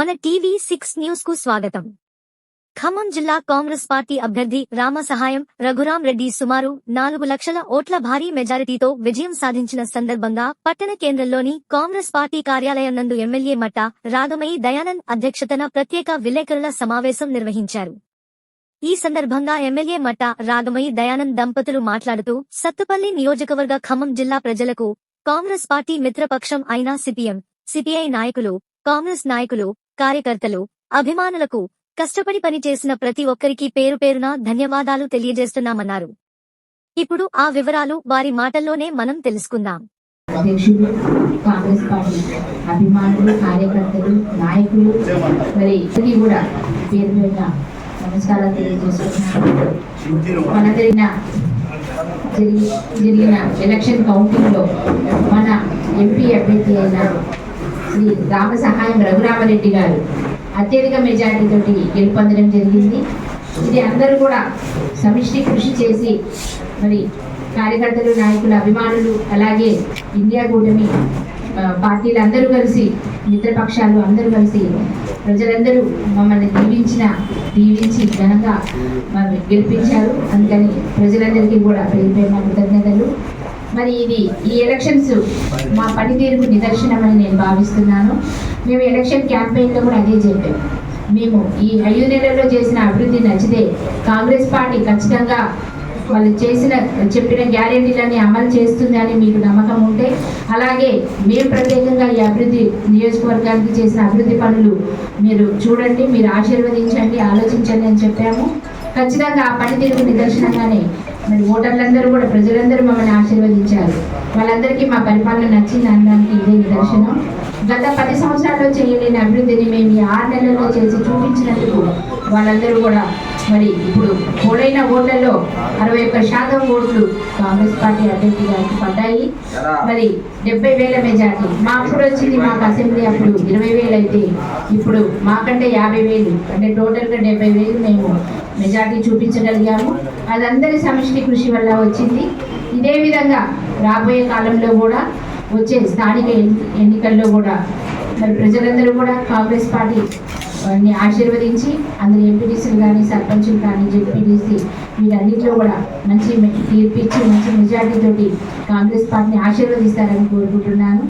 మన TV six న్యూస్కు స్వాగతం. ఖమ్మం జిల్లా కాంగ్రెస్ పార్టీ అభ్యర్థి రామ సహాయం రఘురాం రెడ్డి సుమారు నాలుగు లక్షల ఓట్ల భారీ మెజారిటీతో విజయం సాధించిన సందర్భంగా పట్టణ కేంద్రంలోని కాంగ్రెస్ పార్టీ కార్యాలయం నందు ఎమ్మెల్యే మట్ట రాగమయి దయానంద్ అధ్యక్షతన ప్రత్యేక విలేకరుల సమావేశం నిర్వహించారు. ఈ సందర్భంగా ఎమ్మెల్యే మట్ట రాగమయి దయానంద్ దంపతులు మాట్లాడుతూ సత్తుపల్లి నియోజకవర్గ ఖమ్మం జిల్లా ప్రజలకు కాంగ్రెస్ పార్టీ మిత్రపక్షం అయిన సిపిఎం సిపిఐ నాయకులు కాంగ్రెస్ నాయకులు కార్యకర్తలు అభిమానులకు కష్టపడి పనిచేసిన ప్రతి ఒక్కరికి పేరు పేరున ధన్యవాదాలు తెలియజేస్తున్నామన్నారు. ఇప్పుడు ఆ వివరాలు వారి మాటల్లోనే మనం తెలుసుకుందాం. అధ్యక్షులు కాంగ్రెస్ పార్టీ అభిమానులు కార్యకర్తలు నాయకులు మరి ఇద్దరికి కూడా పేరు పేరున నమస్కారాలు తెలియజేసుకుంటున్నాను మన జరిగిన జరిగిన ఎలక్షన్ కౌంటింగ్లో మన ఎంపీ అభ్యర్థి అయిన శ్రీ రామ సహాయం రఘురామరెడ్డి గారు అత్యధిక మెజార్టీ తోటి గెలుపొందడం జరిగింది. ఇది అందరూ కూడా సమిష్టి కృషి చేసి మరి కార్యకర్తలు నాయకులు అభిమానులు అలాగే ఇండియా కూటమి పార్టీలు అందరూ కలిసి మిత్రపక్షాలు అందరూ కలిసి ప్రజలందరూ మమ్మల్ని దీవించిన దీవించి ఘనంగా మమ్మల్ని గెలిపించారు. అందుకని ప్రజలందరికీ కూడా పేరు పేరున మరి ఇది ఈ ఎలక్షన్స్ మా పనితీరుకు నిదర్శనమని నేను భావిస్తున్నాను. మేము ఎలక్షన్ క్యాంపెయిన్లో కూడా అదే చెప్పాం మేము ఈ ఐదు నెలల్లో చేసిన అభివృద్ధి నచ్చితే కాంగ్రెస్ పార్టీ ఖచ్చితంగా వాళ్ళు చేసిన చెప్పిన గ్యారెంటీలన్నీ అమలు చేస్తుందని మీకు నమ్మకం ఉంటే అలాగే మేము ప్రత్యేకంగా ఈ అభివృద్ధి నియోజకవర్గానికి చేసిన అభివృద్ధి పనులు మీరు చూడండి మీరు ఆశీర్వదించండి ఆలోచించండి అని చెప్పాము. ఖచ్చితంగా ఆ పనితీరుకు నిదర్శనంగానే మరి ఓటర్లందరూ కూడా ప్రజలందరూ మమ్మల్ని ఆశీర్వదించారు. వాళ్ళందరికీ మా పరిపాలన నచ్చింది అనడానికి ఇదే నిదర్శనం. గత పది సంవత్సరాల్లో చేయలేని అభివృద్ధిని మేము ఈ ఆరు నెలల్లో చేసి చూపించినందుకు వాళ్ళందరూ కూడా మరి ఇప్పుడు ఓడైన ఓట్లలో అరవై ఒక్క శాతం ఓట్లు కాంగ్రెస్ పార్టీ అభ్యర్థి గారికి పడ్డాయి. మరి డెబ్బై వేల మెజార్టీ. మా అప్పుడు వచ్చింది మాకు అసెంబ్లీ అప్పుడు ఇరవై వేలు అయితే ఇప్పుడు మాకంటే యాభై వేలు అంటే టోటల్గా డెబ్బై వేలు మేము మెజార్టీ చూపించగలిగాము. అదందరి సమిష్టి కృషి వల్ల వచ్చింది. ఇదే విధంగా రాబోయే కాలంలో కూడా వచ్చే స్థానిక ఎన్నికల్లో కూడా మరి ప్రజలందరూ కూడా కాంగ్రెస్ పార్టీ ని ఆశీర్వదించి అందరు ఎంపీటీసీలు కానీ సర్పంచులు కానీ జెడ్పీటీసీ వీటన్నిటిలో కూడా మంచి మె- తీర్పు ఇచ్చి మంచి మెజార్టీ తోటి కాంగ్రెస్ పార్టీని ఆశీర్వదిస్తారని కోరుకుంటున్నాను.